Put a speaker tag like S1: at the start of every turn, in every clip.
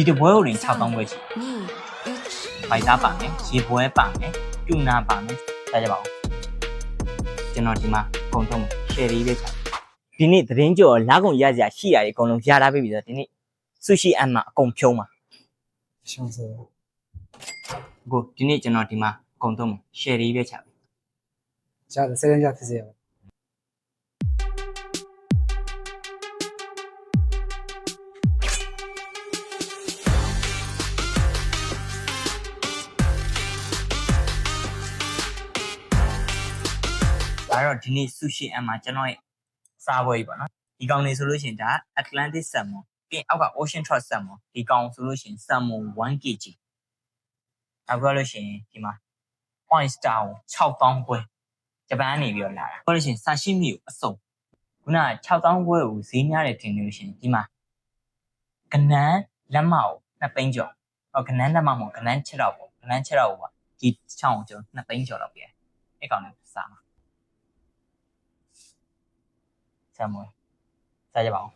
S1: ဒီတပွဲကိုတင်6000ပွဲရှိ
S2: 2
S1: ဖိုက်တာပါမယ်ရေပွဲပါမယ်တူနာပါမယ်ဆက်ကြပါဦးကျွန်တော်ဒီမှာအကုန်လုံး share လေးပဲချဒီနေ့သတင်းကြော်လာကုန်ရစရာရှိရတယ်အကုန်လုံးရထားပြီဆိုတော့ဒီနေ့ဆူရှီအမ်မှာအကုန်ဖြုံးပါ
S3: ရှုံးစေ
S1: ကိုဒီနေ့ကျွန်တော်ဒီမှာအကုန်လုံး share လေးပဲချပြီ
S3: ရတယ်စရင်ရဖြစ်စေရမ
S1: ဒါတော့ဒီနေ့ဆူရှီအမ်မှာကျွန်တော်ရဲ့စားပွဲကြီးပေါ့နော်ဒီကောင်လေးဆိုလို့ရှိရင်ဒါ Atlantic Salmon ပြီးရင်အောက်က Ocean Trout Salmon ဒီကောင်ဆိုလို့ရှိရင် Salmon 1 kg နောက်ပြောလို့ရှိရင်ဒီမှာ point star ကို6000ပွဲဂျပန်ကနေပြီးတော့လာတာပြောလို့ရှိရင်ဆာရှိမီကိုအစုံခုနက6000ပွဲကိုဈေးများတယ်ထင်လို့ရှိရင်ဒီမှာကနန်းလက်မကို2သိန်းကျော်ဟောကနန်းလက်မမဟုတ်ကနန်း6တော့ပေါ့ကနန်း6တော့ပေါ့ဒီချောင်းကိုကျွန်တော်2သိန်းကျော်လောက်ပြည့်အဲ့ကောင်လေးစားမှာ ဆမ်မွေးစားကြပါအောင်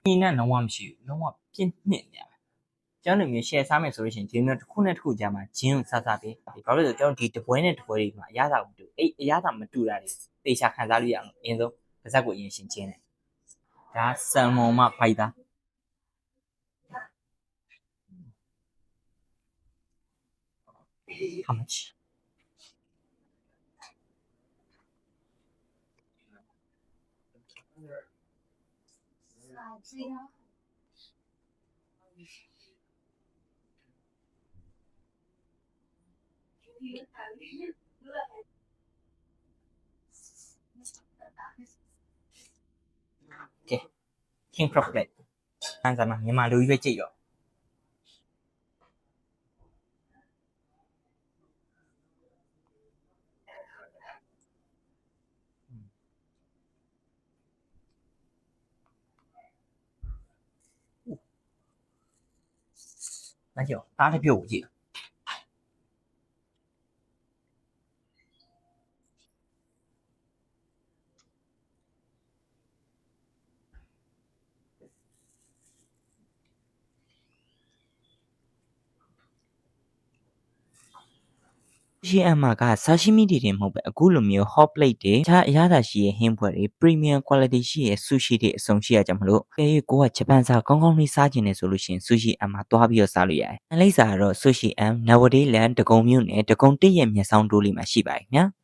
S1: စိုက်ကိုတစ်ချက်ရှိုးဒီနဲ့လုံးဝမရှိဘူးလုံးဝပြင်းနှစ်နေရတယ်ကျွန်တော်တို့မျိုး share စားမယ်ဆိုလို့ရှိရင်ဒီမျိုးတစ်ခုနဲ့တစ်ခုကြားမှာဂျင်းကိုစားစားပြီးဘာလို့လဲဆိုတော့ကျွန်တော်ဒီတပွဲနဲ့တပွဲတွေမှာအရသာမတူအဲ့အရသာမတူတာတွေတေချာခံစားလို့ရအောင်အရင်ဆုံးပါဇက်ကိုအရင်ရှင်းချင်းတယ်ဒါဆန်မွန်မဖိုက်တာ how much ကဲ king crop plate အန်စားမှာမြန်မာလူကြီးပဲကြည့်တော့ 那就八十比五进。 ရှီအမ်မာကဆာရှိမီတွေတင်မဟုတ်ပဲအခုလိုမျိုး hot plate တွေတခြားအရသာရှိရဲ့ဟင်းပွဲတွေ premium quality ရှိရဲ့ sushi တွေအစုံရှိရကြမလို့ခဲကိုကဂျပန်စာကောင်းကောင်းလေးစားကျင်နေဆိုလို့ရှိရင် sushi အမ်မှာသွားပြီးတော့စားလို့ရတယ်။အလိပ်စာကတော့ sushi အမ် nowadays land တကုံမြို့နယ်တကုံတည့်ရဲ့မျက်စောင်းတိုးလေးမှာရှိပါတယ်ခင်ဗျာ။